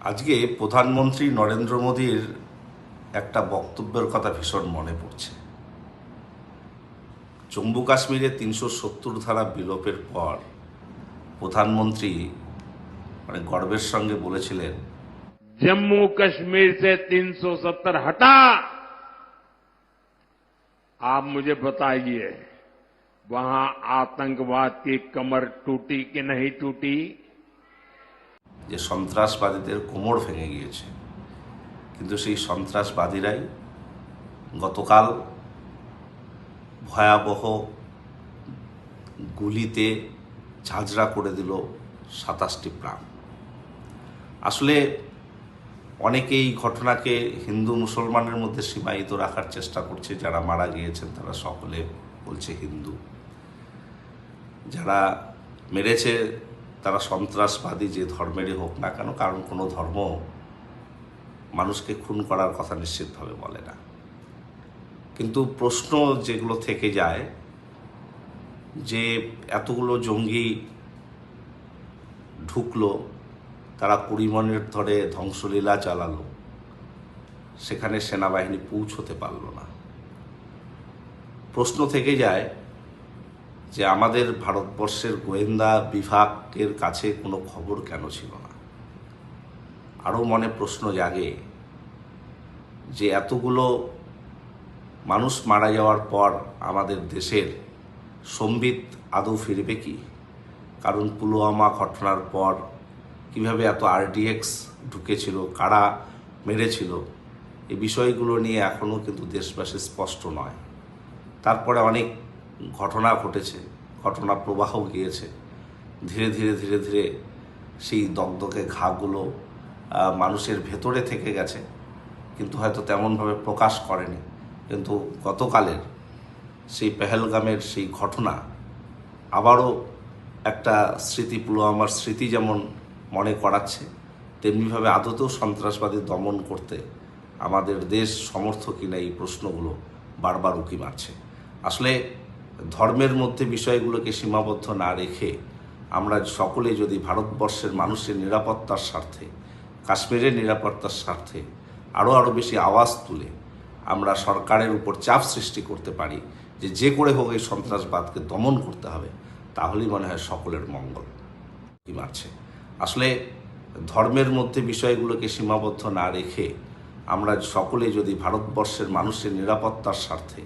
আজকে প্রধানমন্ত্রী নরেন্দ্র মোদীর একটা বক্তব্যের কথা ভীষণ মনে পড়ছে জম্মু কাশ্মীরে তিনশো সত্তর ধারা বিলোপের পর প্রধানমন্ত্রী মানে গর্বের সঙ্গে বলেছিলেন जम्मू कश्मीर से 370 हटा आप मुझे बताइए वहां आतंकवाद की कमर टूटी कि नहीं टूटी যে সন্ত্রাসবাদীদের কোমর ভেঙে গিয়েছে। কিন্তু সেই সন্ত্রাসবাদীরাই গতকাল ভয়াবহ গুলিতে ঝাঁঝরা করে দিল সাতাশটি প্রাণ। আসলে অনেকেই এই ঘটনাকে হিন্দু মুসলমানের মধ্যে সীমায়িত রাখার চেষ্টা করছে। যারা মারা গিয়েছেন, তারা সকলে বলছে হিন্দু। যারা মেরেছে তারা সন্ত্রাসবাদী যে ধর্মেরই হোক না কেন, কারণ কোনো ধর্ম মানুষকে খুন করার কথা নিশ্চিতভাবে বলে না। কিন্তু প্রশ্ন যেগুলো থেকে যায়, যে এতগুলো জঙ্গি ঢুকলো, তারা কুড়ি মিনিট ধরে ধ্বংসলীলা চালালো, সেখানে সেনাবাহিনী পৌঁছতে পারল না। প্রশ্ন থেকে যায় যে আমাদের ভারতবর্ষের গোয়েন্দা বিভাগের কাছে কোনো খবর কেন ছিল না? আরও মনে প্রশ্ন জাগে যে এতগুলো মানুষ মারা যাওয়ার পর আমাদের দেশের সম্বিত আদৌ ফিরবে কি? কারণ পুলওয়ামা ঘটনার পর কীভাবে এত আরডিএক্স ঢুকেছিল, কারা মেরেছিল এই বিষয়গুলো নিয়ে এখনও কিন্তু দেশবাসী স্পষ্ট নয়। তারপরে অনেক ঘটনা ঘটেছে, ঘটনা প্রবাহ গিয়েছে। ধীরে ধীরে ধীরে ধীরে সেই দগদগে ঘাগুলো মানুষের ভেতরে থেকে গেছে। কিন্তু হয়তো তেমনভাবে প্রকাশ করেনি। কিন্তু গতকালের সেই পেহেলগামের সেই ঘটনা আবারও একটা স্মৃতি পুলওয়ামার স্মৃতি যেমন মনে করাচ্ছে, তেমনিভাবে আদতেও সন্ত্রাসবাদী দমন করতে আমাদের দেশ সমর্থ কিনা এই প্রশ্নগুলো বারবার উকি মারছে। আসলে ধর্মের মধ্যে বিষয়গুলোকে সীমাবদ্ধ না রেখে আমরা সকলে যদি ভারতবর্ষের মানুষের নিরাপত্তার স্বার্থে, কাশ্মীরের নিরাপত্তার স্বার্থে আরও আরও বেশি আওয়াজ তুলে আমরা সরকারের উপর চাপ সৃষ্টি করতে পারি যে যে করে হোক এই সন্ত্রাসবাদকে দমন করতে হবে, তাহলেই মনে হয় সকলের মঙ্গল কি মারছে। আসলে ধর্মের মধ্যে বিষয়গুলোকে সীমাবদ্ধ না রেখে আমরা সকলে যদি ভারতবর্ষের মানুষের নিরাপত্তার স্বার্থে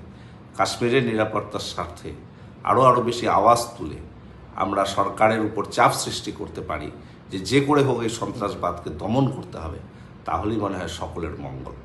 কাশ্মীরের নিরাপত্তার স্বার্থে আরও আরও বেশি আওয়াজ তুলে আমরা সরকারের উপর চাপ সৃষ্টি করতে পারি যে যে করে হোক এই সন্ত্রাসবাদকে দমন করতে হবে, তাহলেই মনে হয় সকলের মঙ্গল।